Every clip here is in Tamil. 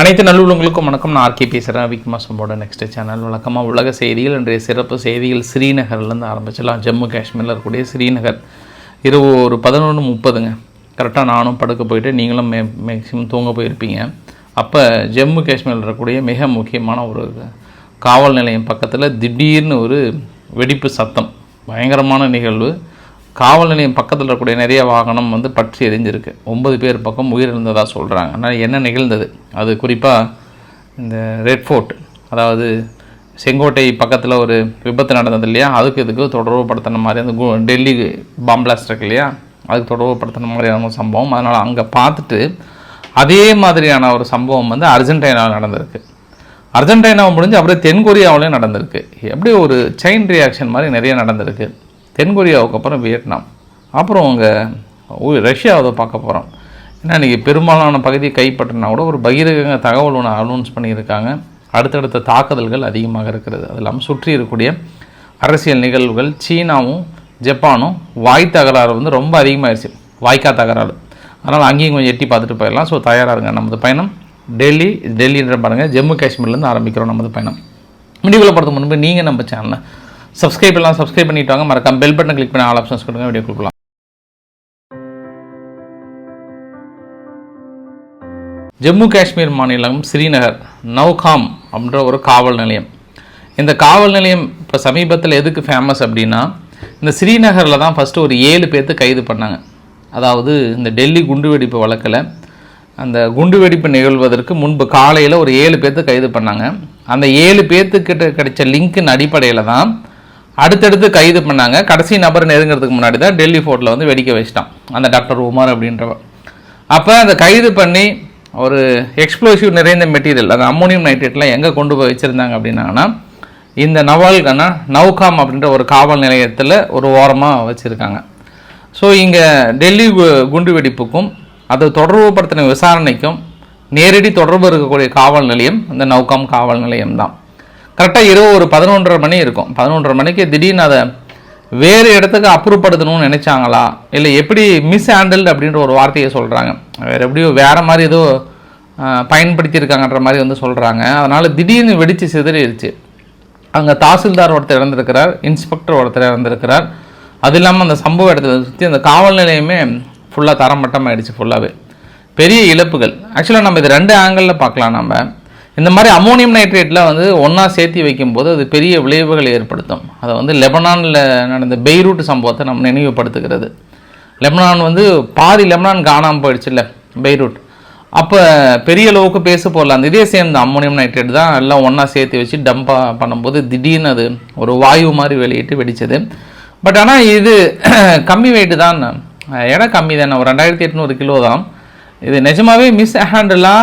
அனைத்து நல்லுள்ளங்களுக்கும் வணக்கம். நான் ஆர்கே பேசுகிறேன் விக்மாசம்போட நெக்ஸ்ட் சேனல் வழக்கமாக உலக செய்திகள் இன்றைய சிறப்பு செய்திகள் ஸ்ரீநகர்லேருந்து ஆரம்பிச்சிடலாம். ஜம்மு காஷ்மீரில் இருக்கக்கூடிய ஸ்ரீநகர். இரவு ஒரு பதினொன்று முப்பதுங்க. கரெக்டாக நானும் படுக்க போயிட்டு நீங்களும் மே மேக்ஸிமம் தூங்க போயிருப்பீங்க. அப்போ ஜம்மு காஷ்மீரில் இருக்கக்கூடிய மிக முக்கியமான ஒரு காவல் நிலையம் பக்கத்தில் திடீர்னு ஒரு வெடிப்பு சத்தம். பயங்கரமான நிகழ்வு. காவல் நிலையம் பக்கத்தில் இருக்கக்கூடிய நிறைய வாகனம் வந்து பற்றி எரிஞ்சிருக்கு. ஒன்பது பேர் பக்கம் உயிரிழந்ததாக சொல்கிறாங்க ஆனால் என்ன நிகழ்ந்தது? அது குறிப்பாக இந்த ரெட் ஃபோர்ட் அதாவது செங்கோட்டை பக்கத்தில் ஒரு விபத்து நடந்தது இல்லையா? அதுக்கு இதுக்கு தொடர்பு படுத்தின மாதிரி அந்த டெல்லி பாம்பிளாஸ்ட் இருக்கு இல்லையா? அதுக்கு தொடர்பு படுத்தின மாதிரியான ஒரு சம்பவம். அதனால் அங்கே பார்த்துட்டு அதே மாதிரியான ஒரு சம்பவம் வந்து அர்ஜென்டினாவில் நடந்திருக்கு. அர்ஜென்டினாவை முடிஞ்சு அப்படியே தென்கொரியாவிலையும் நடந்திருக்கு. எப்படி ஒரு செயின் ரியாக்ஷன் மாதிரி நிறைய நடந்திருக்கு. தென்கொரியாவுக்கு அப்புறம் வியட்நாம். அப்புறம் அங்கே ரஷ்யாவை பார்க்க போகிறோம் ஏன்னா இன்றைக்கி பெரும்பாலான பகுதியை கைப்பற்றினா கூட ஒரு பகிரங்க தகவல் ஒன்று அனௌன்ஸ் பண்ணியிருக்காங்க. அடுத்தடுத்த தாக்குதல்கள் அதிகமாக இருக்கிறது. அது இல்லாமல் சுற்றி இருக்கக்கூடிய அரசியல் நிகழ்வுகள் சீனாவும் ஜப்பானும் வாய் தகராறு வந்து ரொம்ப அதிகமாகிடுச்சு வாய்க்கா தகராறு. அதனால் அங்கேயும் கொஞ்சம் எட்டி பார்த்துட்டு போயிடலாம். ஸோ தயாராக இருங்க. நமது பயணம் டெல்லி டெல்லின்ற பாருங்கள் ஜம்மு காஷ்மீர்லேருந்து ஆரம்பிக்கிறோம் நமது பயணம். முடிவில் போகிறதுக்கு முன்பு நீங்கள் நம்ம சேனலை சப்ஸ்கிரைப் எல்லாம் சப்ஸ்கிரைப் பண்ணிட்டு வாங்க. மறக்காம பெல் பட்டன் கிளிக் பண்ணி ஆல் ஆப்ஷன்ஸ் கொடுங்க. வீடியோ கொடுக்கலாம். ஜம்மு காஷ்மீர் மாநிலம் ஸ்ரீநகர் நவ்காம் அப்படின்ற ஒரு காவல் நிலையம். இந்த காவல் நிலையம் இப்போ சமீபத்தில் எதுக்கு ஃபேமஸ் அப்படின்னா இந்த ஸ்ரீநகரில் தான் ஃபஸ்ட்டு ஒரு ஏழு பேர்த்து கைது பண்ணாங்க. அதாவது இந்த டெல்லி குண்டுவெடிப்பு வழக்கில் அந்த குண்டுவெடிப்பு நிகழ்வதற்கு முன்பு காலையில் ஒரு ஏழு பேர்த்து கைது பண்ணாங்க. அந்த ஏழு பேர்த்துக்கிட்ட கிடைச்ச லிங்க்கின் அடிப்படையில் தான் அடுத்தடுத்து கைது பண்ணாங்க. கடைசி நபர் நெருங்கிறதுக்கு முன்னாடி தான் டெல்லி ஃபோர்ட்டில் வந்து வெடிக்க வச்சிட்டான். அந்த டாக்டர் உமர் அப்படின்றவர் அப்போ அதை கைது பண்ணி ஒரு எக்ஸ்ப்ளோசிவ் நிறைந்த மெட்டீரியல் அந்த அம்மோனியம் நைட்ரேட்லாம் எங்கே கொண்டு போய் வச்சுருந்தாங்க அப்படின்னாங்கன்னா இந்த நவால்கனா நவ்காம் அப்படின்ற ஒரு காவல் நிலையத்தில் ஒரு ஓரமாக வச்சுருக்காங்க. ஸோ இங்கே டெல்லி கு- குண்டு வெடிப்புக்கும் அது தொடர்புபடுத்தின விசாரணைக்கும் நேரடி தொடர்பு இருக்கக்கூடிய காவல் நிலையம் இந்த நவ்காம் காவல் நிலையம் தான். கரெக்டாக இரவு ஒரு பதினொன்றரை மணி இருக்கும். பதினொன்றரை மணிக்கு திடீர்னு அதை வேறு இடத்துக்கு அப்புறப்படுத்தணும்னு நினச்சாங்களா? இல்லை எப்படி மிஸ் ஹேண்டில்டு அப்படின்ற ஒரு வார்த்தையை சொல்கிறாங்க வேறு எப்படியோ வேறு மாதிரி ஏதோ பயன்படுத்தியிருக்காங்கன்ற மாதிரி வந்து சொல்கிறாங்க அதனால் திடீர்னு வெடித்து சிதறிடுச்சு. அங்கே தாசில்தார் ஒருத்தர் இறந்துருக்கிறார் இன்ஸ்பெக்டர் ஒருத்தர் இறந்துருக்கிறார். அது இல்லாமல் அந்த சம்பவ இடத்துல சுற்றி அந்த காவல் நிலையமே ஃபுல்லாக தரமட்டமாயிடுச்சு ஃபுல்லாகவே பெரிய இழப்புகள். ஆக்சுவலாக நம்ம இது ரெண்டு ஆங்கிளில் பார்க்கலாம் நம்ம இந்த மாதிரி அமோனியம் நைட்ரேட்டில் வந்து ஒன்றா சேர்த்து வைக்கும்போது அது பெரிய விளைவுகளை ஏற்படுத்தும். அதை வந்து லெபனானில் நடந்த பெய்ரூட் சம்பவத்தை நம்ம நினைவுபடுத்துகிறது. லெபனான் வந்து பாதி லெபனான் காணாமல் போயிடுச்சுல்ல பெய்ரூட். அப்போ பெரிய அளவுக்கு பேச போடல அந்த இதே சேர்ந்த அம்மோனியம் நைட்ரேட் தான் எல்லாம் ஒன்றா சேர்த்து வச்சு டம்பாக பண்ணும்போது திடீர்னு அது ஒரு வாயு மாதிரி வெளியிட்டு வெடித்தது பட் ஆனால் இது கம்மி வெயிட்டு தான். இடம் கம்மி தானே ஒரு ரெண்டாயிரத்தி எட்நூறு கிலோ தான். இது நிஜமாவே மிஸ் ஹேண்டிலா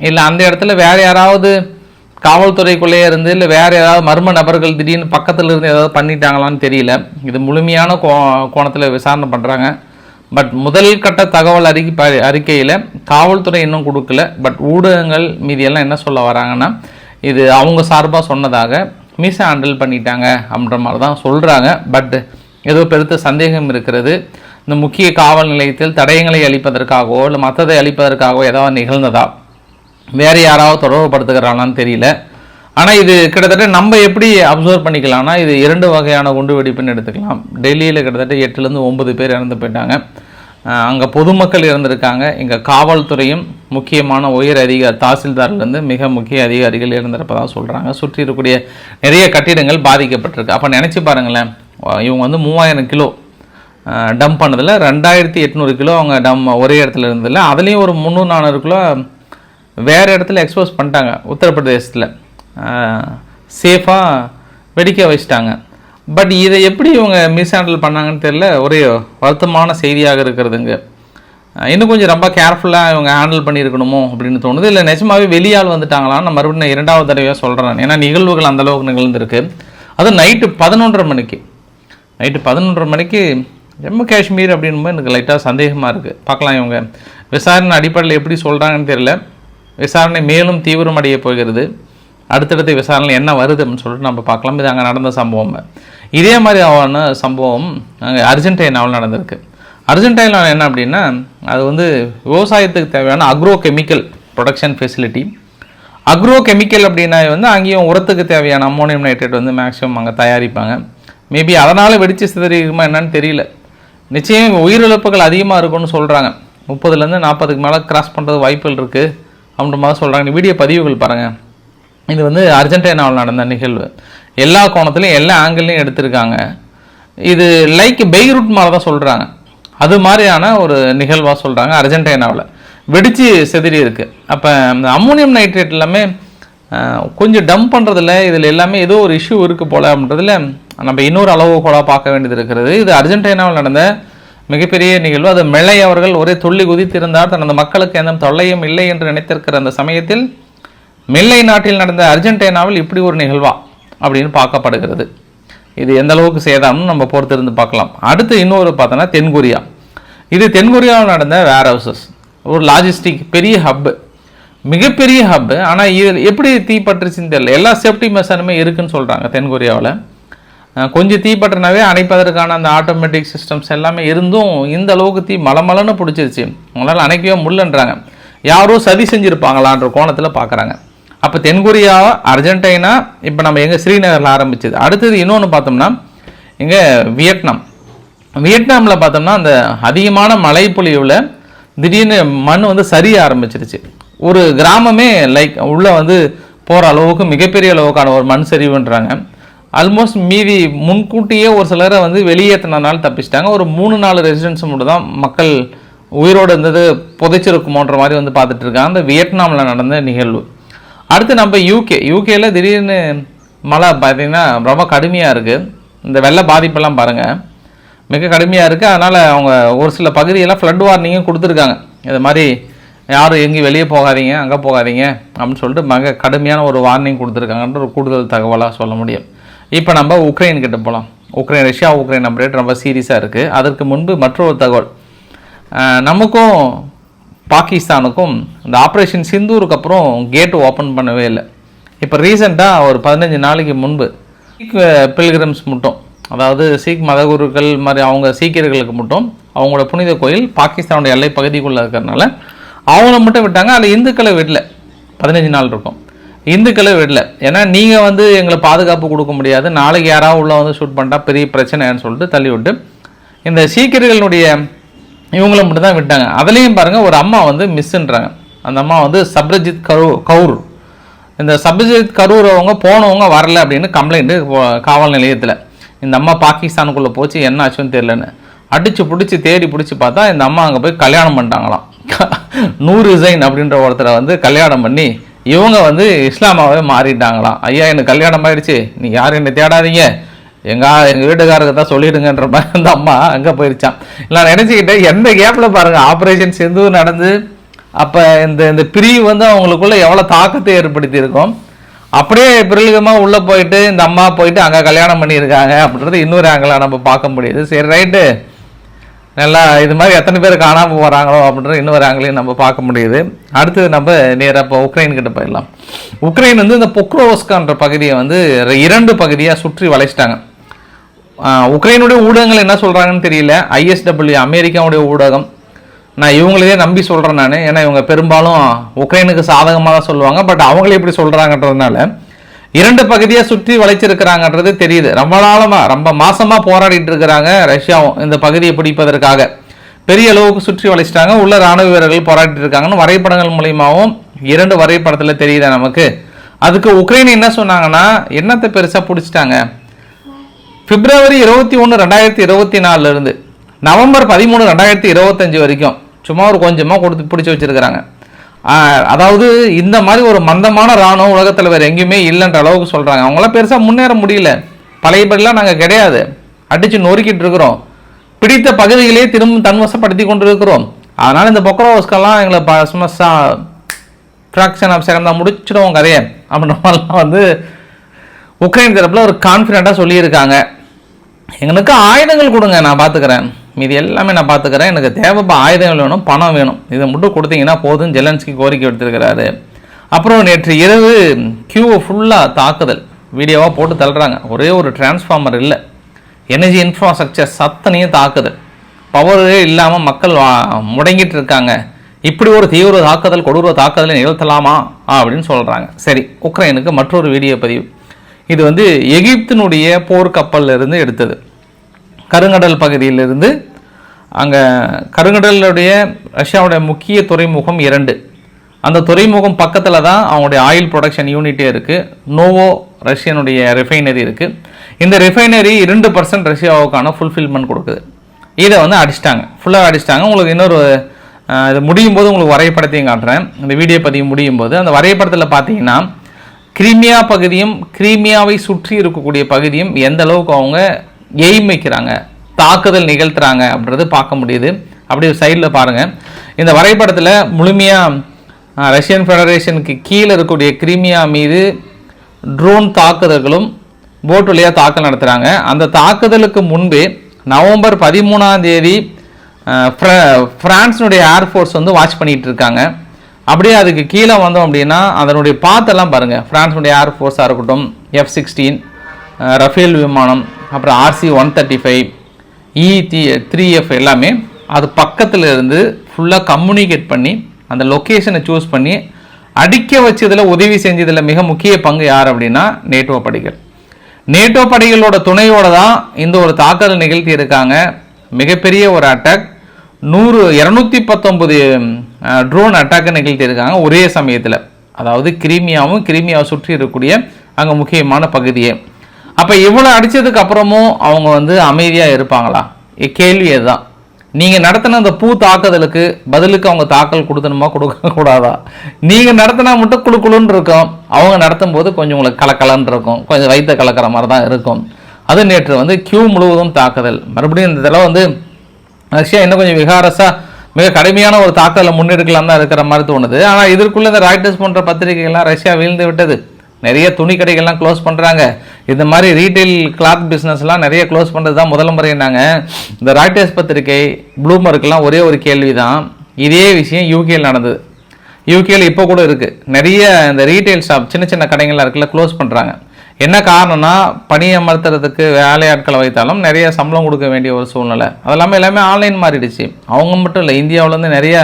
இல்லை அந்த இடத்துல வேற யாராவது காவல்துறைக்குள்ளேயே இருந்து இல்லை வேறு ஏதாவது மர்ம நபர்கள் திடீர்னு பக்கத்தில் இருந்து ஏதாவது பண்ணிட்டாங்களான்னு தெரியல. இது முழுமையான கோ கோணத்தில் விசாரணை பண்ணுறாங்க பட் முதல் கட்ட தகவல் அறிக்கை அறிக்கையில் காவல்துறை இன்னும் கொடுக்கல. பட் ஊடகங்கள் மீதியெல்லாம் என்ன சொல்ல வராங்கன்னா இது அவங்க சார்பாக சொன்னதாக மிஸ் ஹேண்டில் பண்ணிட்டாங்க அப்படின்ற மாதிரி தான் சொல்கிறாங்க பட் ஏதோ பெருத்த சந்தேகம் இருக்கிறது. இந்த முக்கிய காவல் நிலையத்தில் தடயங்களை அளிப்பதற்காகவோ இல்லை மற்றதை அளிப்பதற்காகவோ ஏதாவது நிகழ்ந்ததா? வேறு யாராவது தொடர்புபடுத்துகிறாங்களான்னு தெரியல. ஆனால் இது கிட்டத்தட்ட நம்ம எப்படி அப்சர்வ் பண்ணிக்கலாம்னா இது இரண்டு வகையான குண்டு வெடிப்புன்னு எடுத்துக்கலாம். டெல்லியில் கிட்டத்தட்ட எட்டுலேருந்து ஒன்பது பேர் இறந்து போயிட்டாங்க. அங்கே பொதுமக்கள் இறந்துருக்காங்க. இங்கே காவல்துறையும் முக்கியமான உயர் அதிகாரி தாசில்தார்லேருந்து மிக முக்கிய அதிகாரிகள் இறந்திருப்பதாக சொல்கிறாங்க சுற்றி இருக்கக்கூடிய நிறைய கட்டிடங்கள் பாதிக்கப்பட்டிருக்கு. அப்போ நினச்சி பாருங்களேன். இவங்க வந்து மூவாயிரம் கிலோ டம்ப் பண்ணதில் ரெண்டாயிரத்தி எட்நூறு கிலோ அவங்க டம் ஒரே இடத்துல இருந்ததில்ல அதுலேயும் ஒரு முந்நூறு நானூறு கிலோ வேறு இடத்துல எக்ஸ்போஸ் பண்ணிட்டாங்க உத்தரப்பிரதேசத்தில். சேஃபாக வெடிக்க வச்சிட்டாங்க. பட் இதை எப்படி இவங்க மிஸ் ஹேண்டில் பண்ணாங்கன்னு தெரியல ஒரே வருத்தமான செய்தியாக இருக்கிறதுங்க. இன்னும் கொஞ்சம் ரொம்ப கேர்ஃபுல்லாக இவங்க ஹேண்டில் பண்ணியிருக்கணுமோ அப்படின்னு தோணுது. இல்லை நிஜமாவே வெளியால் வந்துட்டாங்களான்னு நான் மறுபடியும் நான் இரண்டாவது தடவையாக சொல்கிறேன் ஏன்னா நிகழ்வுகள் அந்தளவுக்கு நிகழ்ந்திருக்கு. அதுவும் நைட்டு பதினொன்றரை மணிக்கு. நைட்டு பதினொன்றரை மணிக்கு ஜம்மு காஷ்மீர் அப்படின்னும்போது எனக்கு லைட்டாக சந்தேகமாக இருக்குது பார்க்கலாம் இவங்க. விசாரணை அடிப்படையில் எப்படி சொல்கிறாங்கன்னு தெரியல. விசாரணை மேலும் தீவிரமடைய போகிறது. அடுத்தடுத்த விசாரணை என்ன வருது அப்படின்னு சொல்லிட்டு நம்ம பார்க்கலாம். இது அங்கே நடந்த சம்பவம். இதே மாதிரி ஆன சம்பவம் அங்கே அர்ஜென்டினாவில் நடந்திருக்கு. அர்ஜென்டினாவில் என்ன அப்படின்னா அது வந்து விவசாயத்துக்கு தேவையான agro chemical production facility agro chemical அப்படின்னா வந்து அங்கேயும் உரத்துக்கு தேவையான அம்மோனியம் நைட்ரேட் வந்து மேக்ஸிமம் அங்கே தயாரிப்பாங்க. மேபி அதனால் வெடிச்சு சிதறிக்குமா என்னன்னு தெரியல. நிச்சயம் உயிரிழப்புகள் அதிகமாக இருக்கும்னு சொல்கிறாங்க முப்பதுலேருந்து நாற்பதுக்கு மேலே கிராஸ் பண்ணுறது வாய்ப்புகள் இருக்குது அப்படின்ற மாதிரி சொல்கிறாங்க வீடியோ பதிவுகள் பாருங்கள் இது வந்து அர்ஜென்டினாவில் நடந்த நிகழ்வு. எல்லா கோணத்துலையும் எல்லா ஆங்கிள்லையும் எடுத்திருக்காங்க. இது லைக் பெய்ரூட் மாதிரி தான் சொல்கிறாங்க அது மாதிரியான ஒரு நிகழ்வாக சொல்கிறாங்க அர்ஜென்டினாவில். வெடிச்சு செதிரி இருக்குது அப்போ இந்த அம்மோனியம் நைட்ரேட் எல்லாமே கொஞ்சம் டம்ப் பண்ணுறதுல இதில் எல்லாமே ஏதோ ஒரு இஷ்யூ இருக்குது போல அப்படின்றதுல நம்ம இன்னொரு அளவுகோலாக பார்க்க வேண்டியது இருக்கிறது. இது அர்ஜென்டினாவில் நடந்த மிகப்பெரிய நிகழ்வு. அது மெல்லை அவர்கள் ஒரே துள்ளி குதித்திருந்தார். தனது மக்களுக்கு எந்த தொல்லையும் இல்லை என்று நினைத்திருக்கிற அந்த சமயத்தில் மெல்லை நாட்டில் நடந்த அர்ஜென்டினாவில் இப்படி ஒரு நிகழ்வா? அப்படின்னு பார்க்கப்படுகிறது. இது எந்த அளவுக்கு சேதாம்னு நம்ம பொறுத்திருந்து பார்க்கலாம். அடுத்து இன்னொரு பார்த்தோன்னா தென்கொரியா. இது தென்கொரியாவில் நடந்த வேர் ஹவுசஸ் ஒரு லாஜிஸ்டிக் பெரிய ஹப்பு மிகப்பெரிய ஹப்பு ஆனால் இது எப்படி தீப்பற்றுச்சுன்னு தெரியல. எல்லா சேஃப்டி மெஷருமே இருக்குன்னு சொல்கிறாங்க தென்கொரியாவில். கொஞ்சம் தீ பற்றினாவே அணைப்பதற்கான அந்த ஆட்டோமேட்டிக் சிஸ்டம்ஸ் எல்லாமே இருந்தும் இந்த அளவுக்கு தீ மலமலன்னு பிடிச்சிருச்சு. உங்களால் அணைக்கவே முடியலன்றாங்க. யாரோ சதி செஞ்சுருப்பாங்களான்ற கோணத்தில் பார்க்குறாங்க அப்போ தென்கொரியா அர்ஜென்டினா இப்போ நம்ம எங்கே ஸ்ரீநகரில் ஆரம்பிச்சது. அடுத்தது இன்னொன்று பார்த்தோம்னா இங்கே வியட்நாம். வியட்நாமில் பார்த்தோம்னா அந்த அதிகமான மழைப்பொழிவில் திடீர்னு மண் வந்து சரிய ஆரம்பிச்சிருச்சு. ஒரு கிராமமே லைக் உள்ளே வந்து போகிற அளவுக்கு மிகப்பெரிய அளவுக்கான ஒரு மண் சரிவுன்றாங்க. ஆல்மோஸ்ட் மீதி முன்கூட்டியே ஒரு சிலரை வந்து வெளியேற்றினால தப்பிச்சிட்டாங்க. ஒரு மூணு நாலு ரெசிடென்ஸ் மட்டும் தான் மக்கள் உயிரோடு இருந்தது புதைச்சிருக்குமோன்ற மாதிரி வந்து பார்த்துட்டு இருக்காங்க. அந்த வியட்நாமில் நடந்த நிகழ்வு. அடுத்து நம்ம யூகே யூகேயில் திடீர்னு மழை பார்த்திங்கன்னா ரொம்ப கடுமையாக இருக்குது இந்த வெள்ள பாதிப்பெல்லாம் பாருங்கள் மிக கடுமையாக இருக்குது அதனால் அவங்க ஒரு சில பகுதியெல்லாம் ஃப்ளட் வார்னிங்கும் கொடுத்துருக்காங்க. இது மாதிரி யாரும் எங்கேயும் வெளியே போகாதீங்க அங்கே போகாதீங்க அப்படின்னு சொல்லிட்டு மிக கடுமையான ஒரு வார்னிங் கொடுத்துருக்காங்கன்ற ஒரு கூடுதல் தகவலாக சொல்ல முடியும். இப்போ நம்ம உக்ரைன் கிட்ட போகலாம் உக்ரைன் ரஷ்யா உக்ரைன் நம்ம ரேட் ரொம்ப சீரியஸாக இருக்குது அதற்கு முன்பு மற்றொரு தகவல். நமக்கும் பாகிஸ்தானுக்கும் இந்த ஆப்ரேஷன் சிந்தூருக்கு அப்புறம் கேட் ஓப்பன் பண்ணவே இல்லை. இப்போ ரீசெண்டாக ஒரு பதினஞ்சு நாளைக்கு முன்பு சீக் பில்கிரம்ஸ் மட்டும் அதாவது சீக் மதகுருக்கள் மாதிரி அவங்க சீக்கியர்களுக்கு மட்டும் அவங்களோட புனித கோயில் பாகிஸ்தானோட எல்லை பகுதிக்குள்ளே இருக்கிறனால அவங்கள மட்டும் விட்டாங்க. அதில் இந்துக்களை விடல. பதினஞ்சு நாள் இருக்கும். இந்துக்களை விடல. ஏன்னா நீங்கள் வந்து எங்களை பாதுகாப்பு கொடுக்க முடியாது. நாளைக்கு யாராவது உள்ள வந்து ஷூட் பண்ணிட்டா பெரிய பிரச்சனைன்னு சொல்லிட்டு தள்ளிவிட்டு இந்த சீக்கியர்களுடைய இவங்கள மட்டும் தான் விட்டாங்க. அதுலேயும் பாருங்கள் ஒரு அம்மா வந்து மிஸ்ஸுன்றாங்க அந்த அம்மா வந்து சப்ரஜித் கரு கவுர். இந்த சப்ரஜித் கரூர் அவங்க போனவங்க வரல அப்படின்னு கம்ப்ளைண்ட்டு காவல் நிலையத்தில். இந்த அம்மா பாகிஸ்தானுக்குள்ளே போச்சு என்ன ஆச்சுன்னு தெரிலன்னு அடித்து பிடிச்சி தேடி பிடிச்சி பார்த்தா இந்த அம்மா அங்கே போய் கல்யாணம் பண்ணிட்டாங்களாம். நூறு ஜைன் அப்படின்ற ஒருத்தரை வந்து கல்யாணம் பண்ணி இவங்க வந்து இஸ்லாமாவே மாறிட்டாங்களாம். ஐயா எனக்கு கல்யாணம் ஆயிடுச்சு. நீ யாரும் என்னை தேடாதீங்க. எங்கள் எங்க வீட்டுக்காரருக்கு தான் சொல்லிடுங்கன்ற மாதிரி அந்த அம்மா அங்கே போயிருச்சான் நான் நினச்சிக்கிட்டேன் எந்த கேப்பில் பாருங்க ஆப்ரேஷன் சிந்து நடந்து அப்போ இந்த இந்த பிரிவு வந்து அவங்களுக்குள்ள எவ்வளோ தாக்கத்தை ஏற்படுத்தி இருக்கும் அப்படியே பிறகுமாக உள்ளே போயிட்டு இந்த அம்மா போயிட்டு அங்கே கல்யாணம் பண்ணியிருக்காங்க அப்படின்றது இன்னொரு ஆங்கிளாக நம்ம பார்க்க முடியுது. சரி ரைட்டு நல்லா இது மாதிரி எத்தனை பேர் காணாமல் போகிறாங்களோ அப்படின்ற இன்னொரு ஆங்கிலையும் நம்ம பார்க்க முடியுது. அடுத்தது நம்ம நேராக இப்போ உக்ரைன் கிட்ட போயிடலாம். உக்ரைன் வந்து இந்த பொக்ரோஸ்கான்ற பகுதியை வந்து இரண்டு பகுதியாக சுற்றி வளைச்சிட்டாங்க. உக்ரைனுடைய ஊடகங்கள் என்ன சொல்கிறாங்கன்னு தெரியல. ஐஎஸ்டபிள்யூ அமெரிக்காவுடைய ஊடகம். நான் இவங்களே நம்பி சொல்கிறேன் நான். ஏன்னா இவங்க பெரும்பாலும் உக்ரைனுக்கு சாதகமாக தான் சொல்லுவாங்க. பட் அவங்களே இப்படி சொல்கிறாங்கன்றதுனால இரண்டு பகுதியை சுற்றி வளைச்சிருக்கிறாங்கன்றது தெரியுது. ரொம்ப நாளமாக ரொம்ப மாசமாக போராடிட்டு இருக்கிறாங்க ரஷ்யாவும் இந்த பகுதியை பிடிப்பதற்காக. பெரிய அளவுக்கு சுற்றி வளைச்சிட்டாங்க. உள்ள ராணுவ வீரர்கள் போராடிட்டு இருக்காங்கன்னு வரைபடங்கள் மூலியமாகவும் இரண்டு வரைபடத்தில் தெரியுதா நமக்கு? அதுக்கு உக்ரைன் என்ன சொன்னாங்கன்னா என்னத்தை பெருசாக பிடிச்சிட்டாங்க? பிப்ரவரி இருபத்தி ஒன்று ரெண்டாயிரத்தி இருபத்தி நாலுலேருந்து நவம்பர் பதிமூணு ரெண்டாயிரத்தி இருபத்தஞ்சி வரைக்கும். சும்மா ஒரு கொஞ்சமாக கொடுத்து பிடிச்சி வச்சிருக்கிறாங்க. அதாவது இந்த மாதிரி ஒரு மந்தமான ராணுவம் உலகத்தில் வேறு எங்கேயுமே இல்லைன்ற அளவுக்கு சொல்கிறாங்க அவங்களாம் பெருசாக முன்னேற முடியல. பழையபடிலாம் நாங்கள் கிடையாது. அடித்து நொறுக்கிட்டு இருக்கிறோம். பிடித்த பகுதிகளே திரும்ப தன்வசப்படுத்தி கொண்டு இருக்கிறோம் அதனால் இந்த பொக்ரோஸ்கெல்லாம் எங்களை ப சும்மா சா ஃப்ராக்ஷன் ஆஃப் செகண்ட் தான் முடிச்சிடுவோம் கதையை. அப்படின்ற மாதிரிலாம் வந்து உக்ரைன் தரப்பில் ஒரு கான்ஃபிடெண்ட்டாக சொல்லியிருக்காங்க. எங்களுக்கு ஆயுதங்கள் கொடுங்க நான் பார்த்துக்கிறேன் மீதி எல்லாமே நான் பார்த்துக்கிறேன். எனக்கு தேவைப்பா ஆயுதங்கள் வேணும் பணம் வேணும். இதை மட்டும் கொடுத்தீங்கன்னா போதும். ஜெலன்ஸ்கி கோரிக்கை எடுத்திருக்கிறாரு அப்புறம் நேற்று இரவு கியூவை ஃபுல்லாக தாக்குதல். வீடியோவாக போட்டு தள்ளுறாங்க. ஒரே ஒரு டிரான்ஸ்ஃபார்மர் இல்லை. எனர்ஜி இன்ஃப்ராஸ்ட்ரக்சர் சத்தனையும் தாக்குதல் பவரே இல்லாமல் மக்கள் வா- முடங்கிட்டு இருக்காங்க. இப்படி ஒரு தீவிர தாக்குதல் கொடூர தாக்குதலை நிகழ்த்தலாமா? அப்படின்னு சொல்கிறாங்க சரி உக்ரைனுக்கு மற்றொரு வீடியோ பதிவு. இது வந்து எகிப்தினுடைய போர்க்கப்பல்ல இருந்து எடுத்தது. கருங்கடல் பகுதியிலிருந்து அங்கே கருங்கடலுடைய ரஷ்யாவுடைய முக்கிய துறைமுகம் இரண்டு. அந்த துறைமுகம் பக்கத்தில் தான் அவங்களுடைய ஆயில் ப்ரொடக்ஷன் யூனிட்டே இருக்குது நோவோ ரஷ்யனுடைய ரிஃபைனரி இருக்குது இந்த ரிஃபைனரி இரண்டு பர்சன்ட் ரஷ்யாவுக்கான ஃபுல்ஃபில்மெண்ட் கொடுக்குது. இதை வந்து அடிச்சிட்டாங்க. ஃபுல்லாக அடிச்சிட்டாங்க. உங்களுக்கு இன்னொரு இது முடியும் போது உங்களுக்கு வரைபடத்தையும் காட்டுறேன். இந்த வீடியோ பதிவு முடியும் போது. அந்த வரைபடத்தில் பார்த்தீங்கன்னா கிரீமியா பகுதியும் கிரீமியாவை சுற்றி இருக்கக்கூடிய பகுதியும் எந்த அளவுக்கு அவங்க எய்ம் வைக்கிறாங்க தாக்குதல் நிகழ்த்துறாங்க அப்படின்றது பார்க்க முடியுது. அப்படி சைடில் பாருங்கள் இந்த வரைபடத்தில் முழுமையாக ரஷ்யன் ஃபெடரேஷனுக்கு கீழே இருக்கக்கூடிய கிரீமியா மீது ட்ரோன் தாக்குதல்களும் போட் வழியாக தாக்கல் நடத்துகிறாங்க அந்த தாக்குதலுக்கு முன்பே நவம்பர் பதிமூணாம் தேதி ஃப்ரான்ஸினுடைய ஏர்ஃபோர்ஸ் வந்து வாட்ச் பண்ணிகிட்டு இருக்காங்க. அப்படியே அதுக்கு கீழே வந்தோம் அப்படின்னா அதனுடைய பாத்தெல்லாம் பாருங்கள் ஃப்ரான்ஸுடைய ஏர்ஃபோர்ஸாக இருக்கட்டும் எஃப் சிக்ஸ்டீன் ரஃபேல் விமானம் அப்புறம் RC one thirty five ED three F எல்லாமே அது பக்கத்தில் இருந்து ஃபுல்லாக கம்யூனிகேட் பண்ணி அந்த லொக்கேஷனை சூஸ் பண்ணி அடிக்க வச்சதில் உதவி செஞ்சதில் மிக முக்கிய பங்கு யார் அப்படின்னா நேட்டோ படைகள். நேட்டோ படைகளோட துணையோட தான் இந்த ஒரு தாக்குதல் நிகழ்த்தி இருக்காங்க. மிகப்பெரிய ஒரு அட்டாக் நூறு இரநூத்தி பத்தொம்பது ட்ரோன் அட்டாக்கை நிகழ்த்தி இருக்காங்க ஒரே சமயத்தில். அதாவது கிரீமியாவும் கிரீமியாவை சுற்றி இருக்கக்கூடிய அங்கே முக்கியமான பகுதியே. அப்போ இவ்வளோ அடித்ததுக்கு அப்புறமும் அவங்க வந்து அமைதியாக இருப்பாங்களா? கேள்வி அதுதான் நீங்கள் நடத்தின அந்த பூ தாக்குதலுக்கு பதிலுக்கு அவங்க தாக்கல் கொடுத்தணுமா கொடுக்க கூடாதா? நீங்கள் நடத்தினா மட்டும் குழு குழுன்னு இருக்கும். அவங்க நடத்தும் போது கொஞ்சம் உங்களுக்கு கலக்கலன்னு இருக்கும். கொஞ்சம் வயிற்ற கலக்கிற மாதிரி தான் இருக்கும். அது நேற்று வந்து கியூ முழுவதும் தாக்குதல். மறுபடியும் இந்த தடவை வந்து ரஷ்யா இன்னும் கொஞ்சம் விகாரஸா மிக கடுமையான ஒரு தாக்குதலை முன்னெடுக்கலாம் தான் இருக்கிற மாதிரி தோணுது. ஆனால் இதற்குள்ளே இந்த ராய்டர்ஸ் போன்ற பத்திரிகைகள்லாம் ரஷ்யா வீழ்ந்து விட்டது. நிறைய துணி கடைகள்லாம் க்ளோஸ் பண்ணுறாங்க இந்த மாதிரி ரீட்டைல் கிளாத் பிஸ்னஸ்லாம் நிறைய க்ளோஸ் பண்ணுறது தான் முதல் முறையினாங்க. இந்த ராய்டர்ஸ் பத்திரிகை ப்ளூமர்க்கெலாம் ஒரே ஒரு கேள்வி தான் இதே விஷயம் யூகேயில் நடந்தது. யூகேயில் இப்போ கூட இருக்குது நிறைய இந்த ரீட்டைல் ஷாப் சின்ன சின்ன கடைகள்லாம் இருக்குல்ல க்ளோஸ் பண்ணுறாங்க என்ன காரணம்னா பணியமர்த்துறதுக்கு வேலையாட்களை வைத்தாலும் நிறைய சம்பளம் கொடுக்க வேண்டிய ஒரு சூழ்நிலை. அது எல்லாமே எல்லாமே ஆன்லைன் மாறிடுச்சு. அவங்க மட்டும் இல்லை இந்தியாவிலேருந்து நிறைய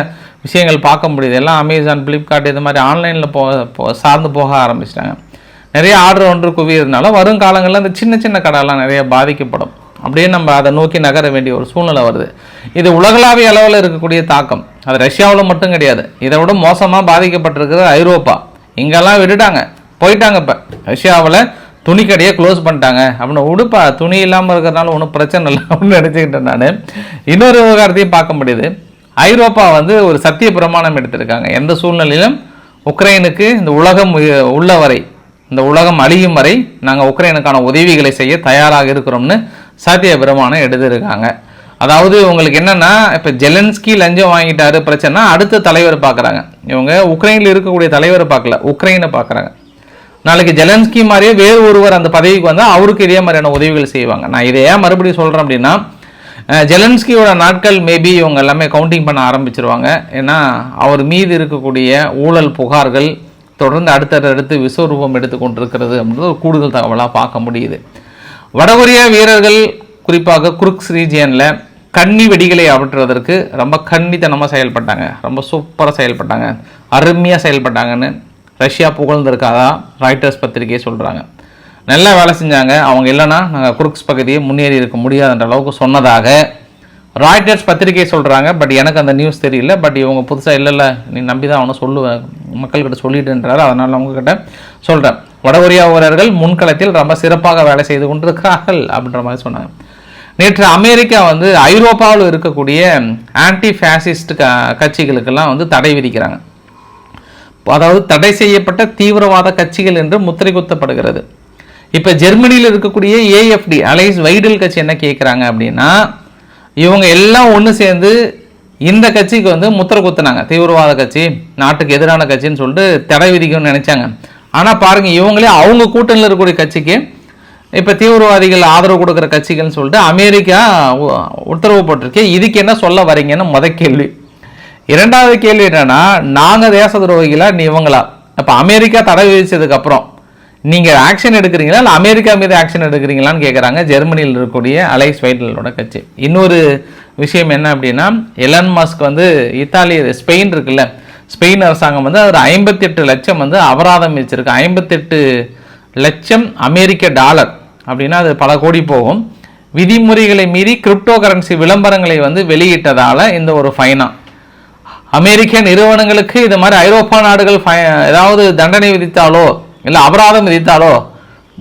விஷயங்கள் பார்க்க முடியுது. எல்லாம் அமேசான் ஃப்ளிப்கார்ட் இது மாதிரி ஆன்லைனில் போ போ- சார்ந்து போக ஆரம்பிச்சிட்டாங்க. நிறைய ஆர்டர் ஒன்று குவியறதுனால வரும் காலங்களில் அந்த சின்ன சின்ன கடைலாம் நிறைய பாதிக்கப்படும். அப்படியே நம்ம அதை நோக்கி நகர வேண்டிய ஒரு சூழ்நிலை வருது. இது உலகளாவிய அளவில் இருக்கக்கூடிய தாக்கம். அது ரஷ்யாவில் மட்டும் கிடையாது. இதை விட மோசமாக பாதிக்கப்பட்டிருக்கிறது ஐரோப்பா. இங்கெல்லாம் விட்டுட்டாங்க. போயிட்டாங்க இப்போ. ரஷ்யாவில் துணிக்கடையை க்ளோஸ் பண்ணிட்டாங்க. அப்படின்னு உடுப்பா துணி இல்லாமல் இருக்கிறனால ஒன்றும் பிரச்சனை இல்லை அப்படின்னு நினச்சிக்கிட்டேன் நான். இன்னொரு விவகாரத்தையும் பார்க்க முடியுது. ஐரோப்பா வந்து ஒரு சத்திய பிரமாணம் எடுத்திருக்காங்க. எந்த சூழ்நிலையிலும் உக்ரைனுக்கு இந்த உலகம் உள்ள வரை இந்த உலகம் அழியும் வரை நாங்கள் உக்ரைனுக்கான உதவிகளை செய்ய தயாராக இருக்கிறோம்னு சத்திய பிரமாணம் எடுத்திருக்காங்க. அதாவது உங்களுக்கு என்னென்னா இப்போ ஜெலன்ஸ்கி லஞ்சம் வாங்கிட்டாரு பிரச்சனை அடுத்த தலைவர் பார்க்குறாங்க இவங்க உக்ரைனில் இருக்கக்கூடிய தலைவரை பார்க்கல உக்ரைனை பார்க்குறாங்க நாளைக்கு ஜெலன்ஸ்கி மாதிரியே வேறு ஒருவர் அந்த பதவிக்கு வந்தால் அவருக்கு இதே மாதிரியான உதவிகள் செய்வாங்க. நான் இதை ஏன் மறுபடியும் சொல்கிறேன் அப்படின்னா ஜெலன்ஸ்கியோட நாட்கள் மேபி இவங்க எல்லாமே கவுண்டிங் பண்ண ஆரம்பிச்சிருவாங்க. ஏன்னா அவர் மீது இருக்கக்கூடிய ஊழல் புகார்கள் தொடர்ந்து அடுத்தடுத்து விஸ்வரூபம் எடுத்து கொண்டிருக்கிறது அப்படின்றது ஒரு கூடுதல் தகவலாக பார்க்க முடியுது. வடகொரியா வீரர்கள் குறிப்பாக குருக்ஸ் ரீஜியனில் கன்னி வெடிகளை அகற்றுவதற்கு ரொம்ப கன்னித்தனமாக செயல்பட்டாங்க. ரொம்ப சூப்பராக செயல்பட்டாங்க. அருமையாக செயல்பட்டாங்கன்னு ரஷ்யா புகழ்ந்துருக்காதான் ராய்டர்ஸ் பத்திரிகையை சொல்கிறாங்க நல்லா வேலை செஞ்சாங்க. அவங்க இல்லைன்னா நாங்கள் குருக்ஸ் பகுதியை முன்னேறி இருக்க முடியாதுன்ற அளவுக்கு சொன்னதாக ராய்டர்ஸ் பத்திரிகை சொல்கிறாங்க பட் எனக்கு அந்த நியூஸ் தெரியல. பட் இவங்க புதுசாக இல்லை இல்லை நீ நம்பி தான் அவனை சொல்லுவேன் மக்கள்கிட்ட சொல்லிட்டுன்றாரு. அதனால் அவங்கக்கிட்ட சொல்கிறேன் வடகொரியா வீரர்கள் முன்களத்தில் ரொம்ப சிறப்பாக வேலை செய்து கொண்டிருக்கிறார்கள் அப்படின்ற மாதிரி சொன்னாங்க. நேற்று அமெரிக்கா வந்து ஐரோப்பாவில் இருக்கக்கூடிய ஆன்டி ஃபேசிஸ்ட் க கட்சிகளுக்கெல்லாம் வந்து தடை விதிக்கிறாங்க. அதாவது தடை செய்யப்பட்ட தீவிரவாத கட்சிகள் என்று முத்திரை குத்தப்படுகிறது. இப்போ ஜெர்மனியில் இருக்கக்கூடிய ஏஎஃப்டி அலைஸ் வைடல் கட்சி என்ன கேட்குறாங்க அப்படின்னா இவங்க எல்லாம் ஒன்று சேர்ந்து இந்த கட்சிக்கு வந்து முத்திர குத்துனாங்க. தீவிரவாத கட்சி நாட்டுக்கு எதிரான கட்சின்னு சொல்லிட்டு தடை விதிக்கணும்னு நினச்சாங்க. ஆனால் பாருங்கள் இவங்களே அவங்க கூட்டணியில் இருக்கக்கூடிய கட்சிக்கு இப்போ தீவிரவாதிகள் ஆதரவு கொடுக்குற கட்சிகள்னு சொல்லிட்டு அமெரிக்கா உ- உத்தரவு போட்டிருக்கு. இதுக்கு என்ன சொல்ல வரீங்கன்னு முத கேள்வி. இரண்டாவது கேள்வி என்னென்னா நாங்கள் தேச துரோகிகளா நீ இவங்களா? அப்போ அமெரிக்கா தடை விதித்ததுக்கப்புறம் நீங்கள் ஆக்ஷன் எடுக்கிறீங்களா? இல்லை அமெரிக்கா மீது ஆக்ஷன் எடுக்கிறீங்களான்னு கேட்குறாங்க ஜெர்மனியில் இருக்கக்கூடிய அலைஸ் வைடலோட கட்சி. இன்னொரு விஷயம் என்ன அப்படின்னா எலன் மாஸ்க் வந்து இத்தாலி ஸ்பெயின் இருக்குல்ல. ஸ்பெயின் அரசாங்கம் வந்து ஒரு ஐம்பத்தெட்டு லட்சம் வந்து அபராதம் வச்சிருக்கு ஐம்பத்தெட்டு லட்சம் அமெரிக்க டாலர் அப்படின்னா அது பல கோடி போகும். விதிமுறைகளை மீறி கிரிப்டோ கரன்சி விளம்பரங்களை வந்து வெளியிட்டதால் இந்த ஒரு ஃபைனா அமெரிக்க நிறுவனங்களுக்கு இது மாதிரி ஐரோப்பா நாடுகள் ஃபை ஏதாவது தண்டனை விதித்தாலோ இல்லை அபராதம் விதித்தாலோ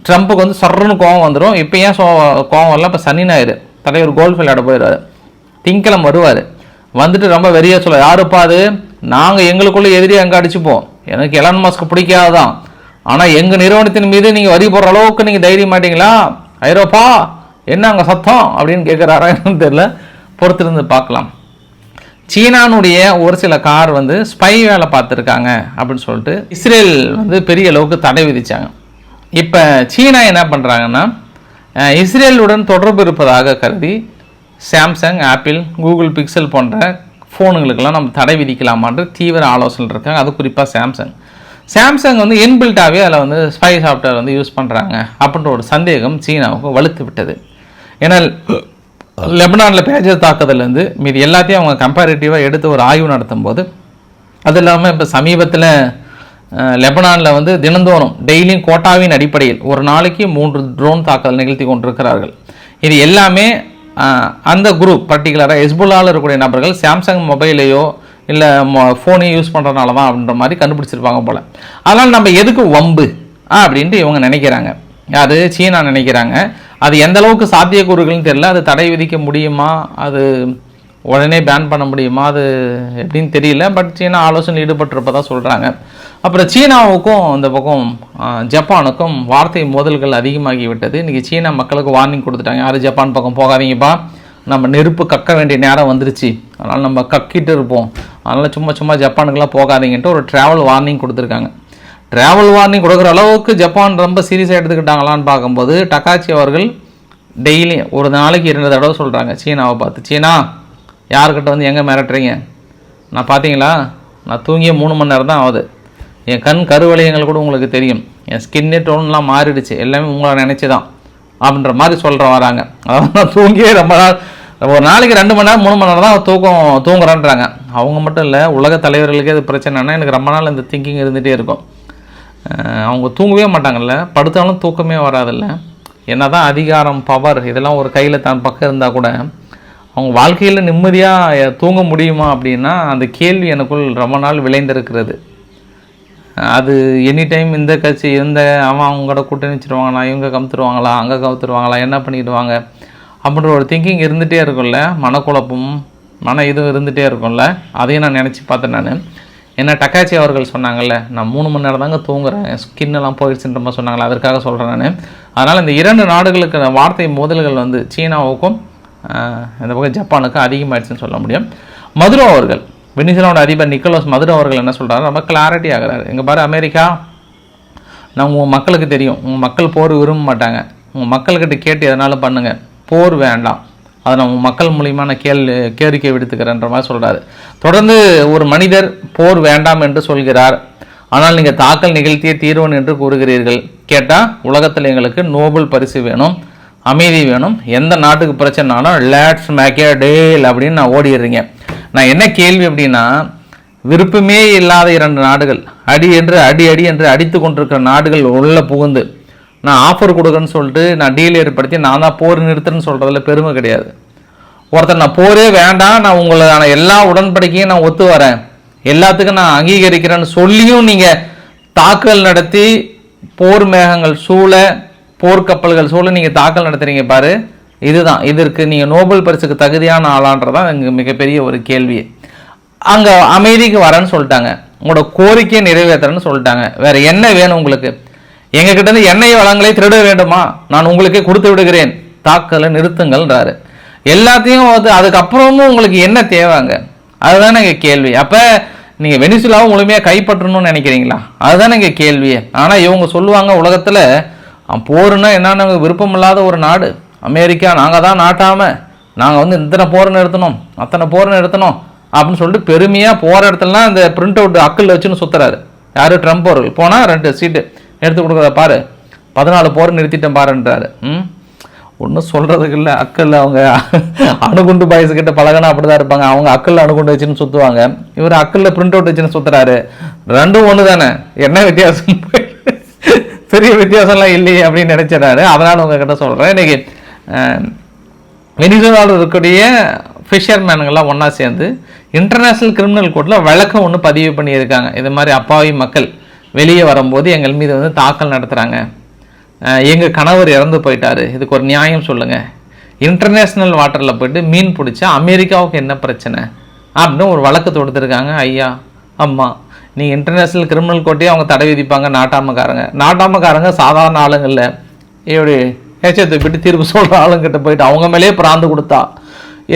ட்ரம்ப்புக்கு வந்து சர்ன்னு கோவம் வந்துடும் இப்போ ஏன் சோ கோவம் வரல? இப்போ சனி ஞாயிறு. தலைவர் கோல்ஃப் விளையாட போயிடுவார். திங்கிழமை வருவார். வந்துட்டு ரொம்ப வெறியா சொல்ல யாருப்பா அது? நாங்கள் எங்களுக்குள்ளே எதிரி அங்கே அடிச்சுப்போம். எனக்கு எலான் மாஸ்க் பிடிக்காதான் ஆனால் எங்கள் நிறுவனத்தின் மீது நீங்கள் வரி போடுற அளவுக்கு நீங்கள் தைரியம் மாட்டீங்களா? ஐரோப்பா என்ன அங்கே சத்தம்? அப்படின்னு கேட்குறாரா என்னன்னு தெரியல. பொறுத்திருந்து பார்க்கலாம். சீனானுடைய ஒரு சில கார் வந்து ஸ்பை வேலை பார்த்துருக்காங்க அப்படின்னு சொல்லிட்டு இஸ்ரேல் வந்து பெரிய அளவுக்கு தடை விதித்தாங்க இப்போ சீனா என்ன பண்ணுறாங்கன்னா இஸ்ரேலுடன் தொடர்பு இருப்பதாக கருதி சாம்சங் ஆப்பிள் கூகுள் பிக்சல் போன்ற ஃபோனுங்களுக்கெல்லாம் நம்ம தடை விதிக்கலாமான்ற தீவிர ஆலோசனை இருக்காங்க. அது குறிப்பாக சாம்சங். சாம்சங் வந்து என்பில்ட்டாகவே அதில் வந்து ஸ்பை சாஃப்ட்வேர் வந்து யூஸ் பண்ணுறாங்க அப்படின்ற ஒரு சந்தேகம் சீனாவுக்கு வலுத்து விட்டது. ஏன்னா லெபனானில் பேஜர் தாக்குதல்லேருந்து மீதி எல்லாத்தையும் அவங்க கம்பேரிட்டிவாக எடுத்து ஒரு ஆய்வு நடத்தும் போது அது இல்லாமல் இப்போ சமீபத்தில் லெபனானில் வந்து தினந்தோறும் டெய்லியும் கோட்டாவின் அடிப்படையில் ஒரு நாளைக்கு மூன்று ட்ரோன் தாக்குதல் நிகழ்த்தி கொண்டிருக்கிறார்கள். இது எல்லாமே அந்த குரூப் பர்டிகுலராக ஹெஸ்புல்லாவில் இருக்கக்கூடிய நபர்கள் சாம்சங் மொபைலையோ இல்லை ஃபோனையும் யூஸ் பண்ணுறதுனால தான் அப்படின்ற மாதிரி கண்டுபிடிச்சிருப்பாங்க போல். அதனால் நம்ம எதுக்கு வம்பு? ஆ, அப்படின்ட்டு இவங்க நினைக்கிறாங்க. அது சீனா நினைக்கிறாங்க. அது எந்த அளவுக்கு சாத்தியக்கூறுகள்னு தெரியல. அது தடை விதிக்க முடியுமா? அது உடனே பேன் பண்ண முடியுமா? அது எப்படின்னு தெரியல. பட் சீனா ஆலோசனை ஈடுபட்டிருப்பதாக சொல்கிறாங்க அப்புறம் சீனாவுக்கும் இந்த பக்கம் ஜப்பானுக்கும் வார்த்தை மோதல்கள் அதிகமாகி விட்டது. இன்றைக்கி சீனா மக்களுக்கு வார்னிங் கொடுத்துட்டாங்க. யாரும் ஜப்பான் பக்கம் போகாதீங்கப்பா. நம்ம நெருப்பு கக்க வேண்டிய நேரம் வந்துருச்சு. அதனால் நம்ம கக்கிட்டு இருப்போம். அதனால் சும்மா சும்மா ஜப்பானுக்கெல்லாம் போகாதீங்கன்ட்டு ஒரு ட்ராவல் வார்னிங் கொடுத்துருக்காங்க. ட்ராவல் வார்னிங் கொடுக்குற அளவுக்கு ஜப்பான் ரொம்ப சீரியஸாக எடுத்துக்கிட்டாங்களான்னு பார்க்கும்போது டக்காச்சி அவர்கள் டெய்லி ஒரு நாளைக்கு இரண்டு தடவை சொல்கிறாங்க சீனாவை பார்த்து. சீனா யாருக்கிட்ட வந்து எங்கே மிரட்டுறீங்க? நான் பார்த்தீங்களா? நான் தூங்கிய மூணு மணி நேரம் தான் ஆகுது. என் கண் கருவலயங்கள் கூட உங்களுக்கு தெரியும். என் ஸ்கின்னே டோன்லாம் மாறிடுச்சு. எல்லாமே உங்களை நினச்சி தான் அப்படின்ற மாதிரி சொல்கிற வராங்க. அதாவது நான் தூங்கியே ரொம்ப நாள் ஒரு நாளைக்கு ரெண்டு மணி நேரம் மூணு மணி நேரம் தான் தூக்கம் தூங்குறேன்றாங்க. அவங்க மட்டும் இல்லை உலக தலைவர்களுக்கே அது பிரச்சனைனா எனக்கு ரொம்ப நாள் இந்த திங்கிங் இருந்துகிட்டே இருக்கும். அவங்க தூங்கவே மாட்டாங்கல்ல. படுத்தாலும் தூக்கமே வராதுல்ல. என்னதான் அதிகாரம் பவர் இதெல்லாம் ஒரு கையில் தான் பக்கம் இருந்தால் கூட அவங்க வாழ்க்கையில் நிம்மதியாக தூங்க முடியுமா அப்படின்னா அந்த கேள்வி எனக்குள் ரொம்ப நாள் விளைந்திருக்கிறது. அது எனி டைம் இந்த கட்சி இந்த அவன் அவங்களோட கூட்டணி வச்சுருவாங்களா இவங்க கவுத்துருவாங்களா அங்கே கவுத்துருவாங்களா என்ன பண்ணிடுவாங்க அப்படின்ற ஒரு திங்கிங் இருந்துகிட்டே இருக்கும்ல. மனக்குழப்பம் மன இதுவும் இருந்துகிட்டே இருக்கும்ல. அதையும் நான் நினச்சி பார்த்தேன் நான். ஏன்னா டக்காச்சி அவர்கள் சொன்னாங்கல்ல நான் மூணு மணி நேரம் தாங்க தூங்குறேன். ஸ்கின் எல்லாம் போயிடுச்சுன்ற மாதிரி சொன்னாங்களே அதற்காக சொல்கிறேன் நான். அதனால் இந்த இரண்டு நாடுகளுக்கு வார்த்தை மோதல்கள் வந்து சீனாவுக்கும் இந்த பக்கம் ஜப்பானுக்கும் அதிகமாயிடுச்சுன்னு சொல்ல முடியும். மதுரோ அவர்கள் வெனிசுலாவோட அதிபர் நிக்கோலஸ் மதுரோ அவர்கள் என்ன சொல்கிறாரு ரொம்ப கிளாரிட்டி ஆகிறாரு. எங்கள் பாரு அமெரிக்கா நான் உங்கள் மக்களுக்கு தெரியும். உங்கள் மக்கள் போர் விரும்ப மாட்டாங்க. உங்கள் மக்கள்கிட்ட கேட்டு எதனாலும் பண்ணுங்கள் போர் வேண்டாம். அதை நான் மக்கள் மூலியமா நான் கேள் கேரிக்கை விடுத்துக்கிறேன்ற மாதிரி சொல்கிறாரு தொடர்ந்து ஒரு மனிதர் போர் வேண்டாம் என்று சொல்கிறார். ஆனால் நீங்கள் தாக்கல் நிகழ்த்திய தீர்வன் என்று கூறுகிறீர்கள். கேட்டால் உலகத்தில் எங்களுக்கு நோபல் பரிசு வேணும் அமைதி வேணும். எந்த நாட்டுக்கு பிரச்சனைனாலும் லேட்ஸ் மேக்கே டேல் அப்படின்னு நான் ஓடிடுறீங்க. நான் என்ன கேள்வி அப்படின்னா விருப்பமே இல்லாத இரண்டு நாடுகள் அடி என்று அடி அடி என்று அடித்து கொண்டிருக்கிற நாடுகள் உள்ளே புகுந்து நான் ஆஃபர் கொடுக்குறேன்னு சொல்லிட்டு நான் டீல் ஏற்படுத்தி நான் தான் போர் நிறுத்துறேன்னு சொல்கிறதுல பெருமை கிடையாது. ஒருத்தர் நான் போரே வேண்டாம் நான் உங்களுக்கான எல்லா உடன்படிக்கையும் நான் ஒத்து வரேன். எல்லாத்துக்கும் நான் அங்கீகரிக்கிறேன்னு சொல்லியும் நீங்கள் தாக்குதல் நடத்தி போர் மேகங்கள் சூழ போர்க்கப்பல்கள் சூழ நீங்கள் தாக்கல் நடத்துகிறீங்க பாரு. இதுதான். இதற்கு நீங்கள் நோபல் பரிசுக்கு தகுதியான ஆளான்றதான் இங்கே மிகப்பெரிய ஒரு கேள்வி. அங்கே அமைதிக்கு வரேன்னு சொல்லிட்டாங்க. உங்களோட கோரிக்கையை நிறைவேற்றுறேன்னு சொல்லிட்டாங்க. வேறு என்ன வேணும் உங்களுக்கு? எங்ககிட்ட இருந்து எண்ணெய் வளங்களை திருட வேண்டுமா? நான் உங்களுக்கே கொடுத்து விடுகிறேன். தாக்கலை நிறுத்துங்கள்ன்றாரு. எல்லாத்தையும் வந்து அதுக்கப்புறமும் உங்களுக்கு என்ன தேவைங்க? அதுதான் இங்கே கேள்வி. அப்போ நீங்கள் வெனிசுலாவும் முழுமையாக கைப்பற்றணும்னு நினைக்கிறீங்களா? அதுதான் இங்கே கேள்வி. ஆனால் இவங்க சொல்லுவாங்க உலகத்தில் போருன்னா என்னன்னு விருப்பமில்லாத ஒரு நாடு. அமெரிக்கா நாங்கள் தான் நாட்டாம. நாங்கள் வந்து இத்தனை போரை நிறுத்தணும். அத்தனை போரை நிறுத்தணும். அப்படின்னு சொல்லிட்டு பெருமையாக போகிற இடத்துலலாம் இந்த பிரிண்ட் அவுட் அக்கில் வச்சுன்னு சுற்றுறாரு யார்? ட்ரம்ப் அவர்கள். போனால் ரெண்டு சீட்டு. எடுத்து கொடுக்குறத பாரு. பதினாலு போரை நிறுத்திட்டேன் பாருன்றாரு. ம்? ஒன்றும் சொல்கிறதுக்கு இல்லை. அக்கல் அவங்க அணுகுண்டு பாய்ஸ் பழகனா பழகினா அப்படி தான் இருப்பாங்க. அவங்க அக்கல் அணுகுண்டு வச்சுன்னு சுற்றுவாங்க இவர் அக்கல்ல பிரிண்ட் அவுட் வச்சுன்னு சுற்றுறாரு ரெண்டும் ஒன்று தானே என்ன வித்தியாசம்? பெரிய வித்தியாசம்லாம் இல்லையே அப்படின்னு நினைச்சிடாரு அதனால் உங்ககிட்ட சொல்கிறேன் இன்னைக்கு வெனிசுலாவில் இருக்கக்கூடிய ஃபிஷர்மேனுங்கள்லாம் ஒன்றா சேர்ந்து இன்டர்நேஷ்னல் கிரிமினல் கோர்ட்டில் வழக்கம் ஒன்று பதிவு பண்ணியிருக்காங்க. இது மாதிரி அப்பாவி மக்கள். வெளியே வரும்போது எங்கள் மீது வந்து தாக்கல் நடத்துகிறாங்க எங்கள் கணவர் இறந்து போயிட்டாரு. இதுக்கு ஒரு நியாயம் சொல்லுங்கள் இன்டர்நேஷ்னல் வாட்டரில் போயிட்டு மீன் பிடிச்சா அமெரிக்காவுக்கு என்ன பிரச்சனை? அப்படின்னு ஒரு வழக்கு தொடுத்துருக்காங்க ஐயா அம்மா. நீ இன்டர்நேஷ்னல் கிரிமினல் கோர்ட்டையே அவங்க தடை விதிப்பாங்க நாட்டாமக்காரங்க. நாட்டாமக்காரங்க சாதாரண ஆளுங்களில் இல்லை இப்படி ஏச்சத்தை விட்டு தீர்ப்பு சொல்கிற ஆளுங்கிட்ட போயிட்டு அவங்க மேலேயே பிராந்து கொடுத்தா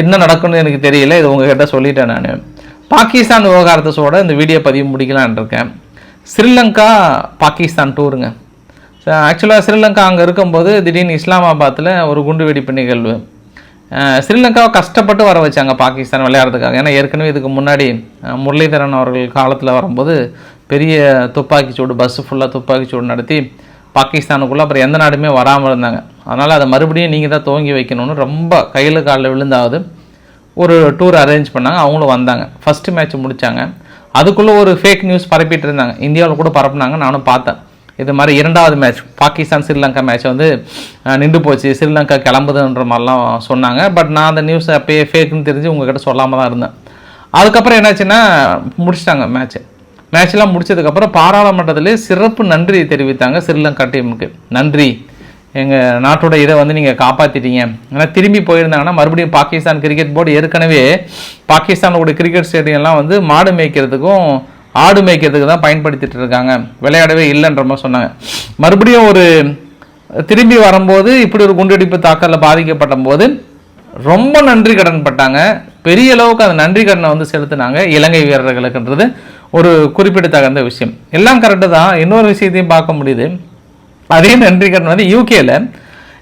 என்ன நடக்குன்னு எனக்கு தெரியல. இது உங்ககிட்ட சொல்லிட்டேன் நான். பாகிஸ்தான் விவகாரத்தை சொல்ல இந்த வீடியோ பதிவு முடிக்கலான் இருக்கேன். ஸ்ரீலங்கா பாகிஸ்தான் டூருங்க ஆக்சுவலாக ஸ்ரீலங்கா அங்கே இருக்கும்போது திடீர்னு இஸ்லாமாபாத்தில் ஒரு குண்டு வெடிப்பு நிகழ்வு ஸ்ரீலங்காவை கஷ்டப்பட்டு வர வச்சாங்க பாகிஸ்தான் விளையாடுறதுக்காக. ஏன்னா ஏற்கனவே இதுக்கு முன்னாடி முரளிதரன் அவர்கள் காலத்தில் வரும்போது பெரிய துப்பாக்கி சூடு பஸ்ஸு ஃபுல்லாக துப்பாக்கி சூடு நடத்தி பாகிஸ்தானுக்குள்ளே அப்புறம் எந்த நாடுமே வராமல் இருந்தாங்க. அதனால் அதை மறுபடியும் நீங்கள் தான் துவங்கி வைக்கணும்னு ரொம்ப கையில் காலில் விழுந்தாவது ஒரு டூர் அரேஞ்ச் பண்ணாங்க. அவங்களும் வந்தாங்க. ஃபஸ்ட்டு மேட்ச் முடித்தாங்க அதுக்குள்ளே ஒரு ஃபேக் நியூஸ் பரப்பிட்டு இருந்தாங்க இந்தியாவில் கூட பரப்புனாங்க நானும் பார்த்தேன். இது மாதிரி இரண்டாவது மேட்ச் பாகிஸ்தான் ஸ்ரீலங்கா மேட்ச் வந்து நின்று போச்சு. ஸ்ரீலங்கா கிளம்புதுன்ற மாதிரிலாம் சொன்னாங்க. பட் நான் அந்த நியூஸ் அப்பயே ஃபேக்குன்னு தெரிஞ்சு உங்ககிட்ட சொல்லாமல் தான் இருந்தேன். அதுக்கப்புறம் என்னாச்சுன்னா முடிச்சிட்டாங்க மேட்ச்சு மேட்ச்லாம் முடிச்சதுக்கப்புறம் பாராளுமன்றத்திலே சிறப்பு நன்றி தெரிவித்தாங்க ஸ்ரீலங்கா டீமுக்கு நன்றி. எங்கள் நாட்டோட இதை வந்து நீங்கள் காப்பாற்றிட்டீங்க ஏன்னா திரும்பி போயிருந்தாங்கன்னா மறுபடியும் பாகிஸ்தான் கிரிக்கெட் போர்டு ஏற்கனவே பாகிஸ்தானோட கிரிக்கெட் ஸ்டேடியம்லாம் வந்து மாடு மேய்க்கிறதுக்கும் ஆடு மேய்க்கிறதுக்கு தான் பயன்படுத்திட்டு இருக்காங்க. விளையாடவே இல்லைன்ற மாதிரி சொன்னாங்க. மறுபடியும் ஒரு திரும்பி வரும்போது இப்படி ஒரு குண்டுவெடிப்பு தாக்கலில் பாதிக்கப்பட்ட போது ரொம்ப நன்றி கடன் பட்டாங்க. பெரிய அளவுக்கு அந்த நன்றி கடனை வந்து செலுத்தினாங்க இலங்கை வீரர்களுக்குன்றது ஒரு குறிப்பிடத்தகுந்த விஷயம். எல்லாம் கரெக்டு தான். இன்னொரு விஷயத்தையும் பார்க்க முடியுது. அதே நன்றி கடன் வந்து யூகேல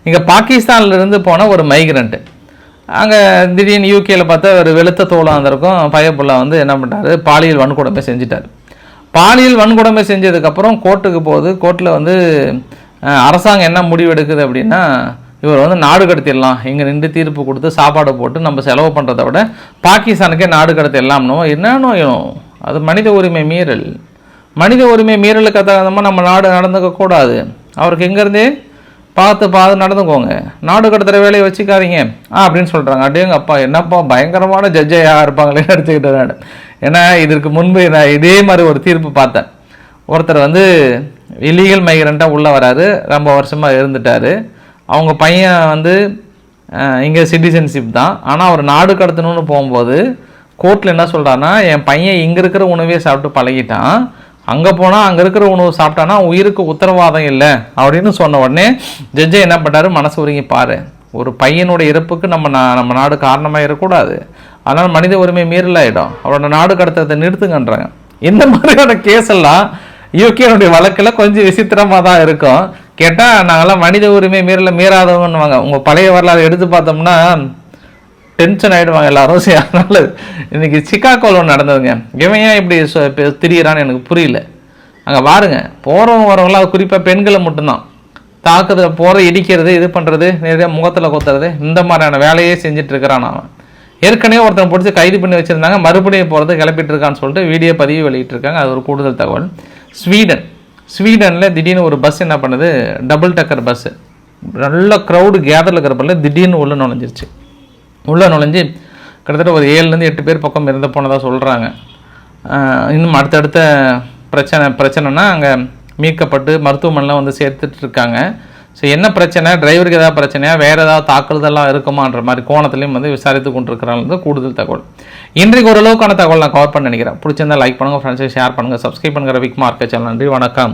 இங்கே பாகிஸ்தான்ல இருந்து போன ஒரு மைக்ரண்ட்டு அங்கே திடீர்னு யூகேல பார்த்தா ஒரு வெளுத்த தோளாக இருந்திருக்கும் பயப்புள்ள வந்து என்ன பண்ணிட்டாரு பாலியல் வன்கொடுமை செஞ்சிட்டார். பாலியல் வன்கொடுமை செஞ்சதுக்கப்புறம் கோர்ட்டுக்கு போகுது. கோர்ட்டில் வந்து அரசாங்கம் என்ன முடிவு எடுக்குது அப்படின்னா இவர் வந்து நாடு கடத்திடலாம். இங்கே நின்று தீர்ப்பு கொடுத்து சாப்பாடு போட்டு நம்ம செலவு பண்ணுறத விட பாகிஸ்தானுக்கே நாடு கடத்திடலாம்னோ என்ன அது மனித உரிமை மீறல். மனித உரிமை மீறலுக்கு தகுந்தமாக நம்ம நாடு நடந்துக்க கூடாது அவருக்கு எங்கேருந்தே? பார்த்து பார்த்து நடந்துக்கோங்க. நாடு கடத்துகிற வேலையை வச்சுக்காதீங்க. ஆ அப்படின்னு சொல்கிறாங்க அப்படியேங்க அப்பா என்னப்பா பயங்கரமான ஜட்ஜையாக இருப்பாங்களே எடுத்துக்கிட்டேன் நான் ஏன்னா இதற்கு முன்பு நான் இதே மாதிரி ஒரு தீர்ப்பு பார்த்தேன். ஒருத்தர் வந்து இல்லீகல் மைக்ரண்ட்டாக உள்ளே வராரு. ரொம்ப வருஷமாக இருந்துட்டார். அவங்க பையன் வந்து இங்கே சிட்டிசன்ஷிப் தான். ஆனால் அவர் நாடு கடத்தணும்னு போகும்போது கோர்ட்டில் என்ன சொல்கிறான்னா என் பையன் இங்கே இருக்கிற உணவே சாப்பிட்டு பழகிட்டான். அங்கே போனால் அங்கே இருக்கிற உணவு சாப்பிட்டானா உயிருக்கு உத்தரவாதம் இல்லை அப்படின்னு சொன்ன உடனே ஜட்ஜை என்ன பண்ணாரு மனசு உருங்கி பாரு. ஒரு பையனோட இறப்புக்கு நம்ம நா- நம்ம நாடு காரணமாக இருக்கக்கூடாது. அதனால் மனித உரிமை மீறலாயிடும் அவரோட நாடு கடத்தத்தை நிறுத்துங்கன்றாங்க. இந்த மாதிரியான கேஸ் எல்லாம் யூகேனுடைய வழக்கில் கொஞ்சம் விசித்திரமாக தான் இருக்கும். கேட்டால் நாங்களாம் மனித உரிமை மீறல மீறாதவங்கன்னுவாங்க. உங்கள் பழைய வரலாறு எடுத்து பார்த்தோம்னா டென்ஷன் ஆகிடுவாங்க எல்லாரும். சரி அதனால இன்றைக்கி சிக்காகோல ஒன்று நடந்ததுங்க. இவன் ஏன் இப்படி சொ- திரியிறான்னு எனக்கு புரியல. அங்கே பாருங்க போகிறவங்க வரவங்களாம் அது குறிப்பாக பெண்களை மட்டும்தான். தாக்குதல் போகிற இடிக்கிறது இது பண்ணுறது நிறைய முகத்தில் கொத்துறது இந்த மாதிரியான வேலையே செஞ்சிட்ருக்கிறான் அவன். ஏற்கனவே ஒருத்தன் பிடிச்சி கைது பண்ணி வச்சுருந்தாங்க. மறுபடியும் போகிறது கிளப்பிட்டு இருக்கான்னு சொல்லிட்டு வீடியோ பதிவு வெளியிட்டிருக்காங்க. அது ஒரு கூடுதல் தகவல். ஸ்வீடன். ஸ்வீடனில் திடீர்னு ஒரு பஸ் என்ன பண்ணுது? டபுள் டக்கர் பஸ்ஸு நல்ல க்ரௌடு கேதரில் இருக்கிறப்பல திடீர்னு உள்ள நுழைஞ்சிருச்சு. உள்ளே நுழைஞ்சு கிட்டத்தட்ட ஒரு ஏழுலேருந்து எட்டு பேர் பக்கம் இறந்து போனதாக சொல்கிறாங்க இன்னும் அடுத்தடுத்த பிரச்சனை பிரச்சனைனா அங்கே மீட்கப்பட்டு மருத்துவமனைலாம் வந்து சேர்த்துட்டு இருக்காங்க. ஸோ என்ன பிரச்சனை? டிரைவருக்கு ஏதாவது பிரச்சனையா? வேறு ஏதாவது தாக்குதலாக இருக்குமான்ற மாதிரி கோணத்துலையும் வந்து விசாரித்து கொண்டிருக்கிறாங்க கூடுதல் தகவல். இன்றைக்கு ஓரளவுக்கான தகவல் நான் கவர் பண்ண நினைக்கிறேன். பிடிச்சிருந்தா லைக் பண்ணுங்கள் ஃப்ரெண்ட்ஸுக்கு ஷேர் பண்ணுங்கள் சப்ஸ்கிரைப் பண்ணுங்கள் விக் மார்க்கெட் சேனல் நன்றி வணக்கம்.